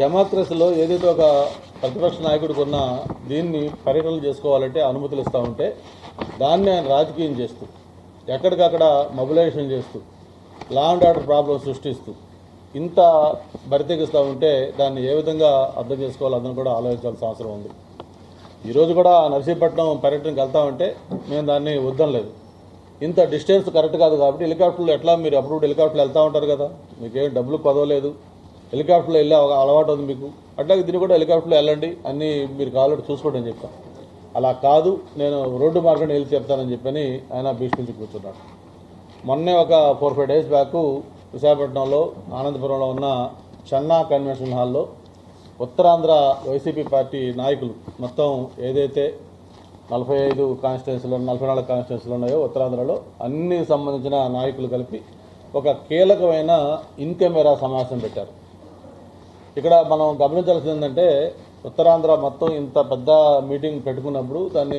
డెమోక్రసీలో ఏదైతే ఒక ప్రతిపక్ష నాయకుడికి ఉన్న దీన్ని పర్యటనలు చేసుకోవాలంటే అనుమతులు ఇస్తూ ఉంటే దాన్ని ఆయన రాజకీయం చేస్తూ ఎక్కడికక్కడ మొబిలైజేషన్ చేస్తూ లా అండ్ ఆర్డర్ ప్రాబ్లం సృష్టిస్తూ ఇంత బరితెగిస్తూ ఉంటే దాన్ని ఏ విధంగా అర్థం చేసుకోవాలో అదని కూడా ఆలోచించాల్సిన అవసరం ఉంది. ఈరోజు కూడా నర్సీపట్నం పర్యటనకి వెళ్తామంటే మేము దాన్ని వద్దనలేదు. ఇంత డిస్టెన్స్ కరెక్ట్ కాదు కాబట్టి హెలికాప్టర్లు ఎట్లా మీరు అప్రూవ్డ్ హెలికాప్టర్లు వెళ్తూ ఉంటారు కదా మీకేం డబ్బులు పదవలేదు. హెలికాప్టర్లో వెళ్ళే ఒక అలవాటు ఉంది మీకు. అట్లాగే దీన్ని కూడా హెలికాప్టర్లో వెళ్ళండి. అన్నీ మీరు కావాలంటే చూసుకోండి అని చెప్పాను. అలా కాదు నేను రోడ్డు మార్గం వెళ్ళి చెప్తానని చెప్పని ఆయన భీష్మించి కూర్చున్నాడు. మొన్నే ఒక ఫోర్ ఫైవ్ డేస్ బ్యాక్ విశాఖపట్నంలో ఆనందపురంలో ఉన్న చెన్నా కన్వెన్షన్ హాల్లో ఉత్తరాంధ్ర వైసీపీ పార్టీ నాయకులు మొత్తం ఏదైతే నలభై ఐదు కాన్స్టిట్యున్సీలు నలభై నాలుగు కాన్స్టిట్యున్సీలు ఉన్నాయో ఉత్తరాంధ్రలో అన్ని సంబంధించిన నాయకులు కలిపి ఒక కీలకమైన ఇన్ కెమెరా సమావేశం పెట్టారు. ఇక్కడ మనం గమనించాల్సింది ఏంటంటే ఉత్తరాంధ్ర మొత్తం ఇంత పెద్ద మీటింగ్ పెట్టుకున్నప్పుడు దాన్ని